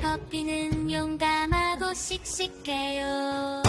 커피는 용감하고 씩씩해요.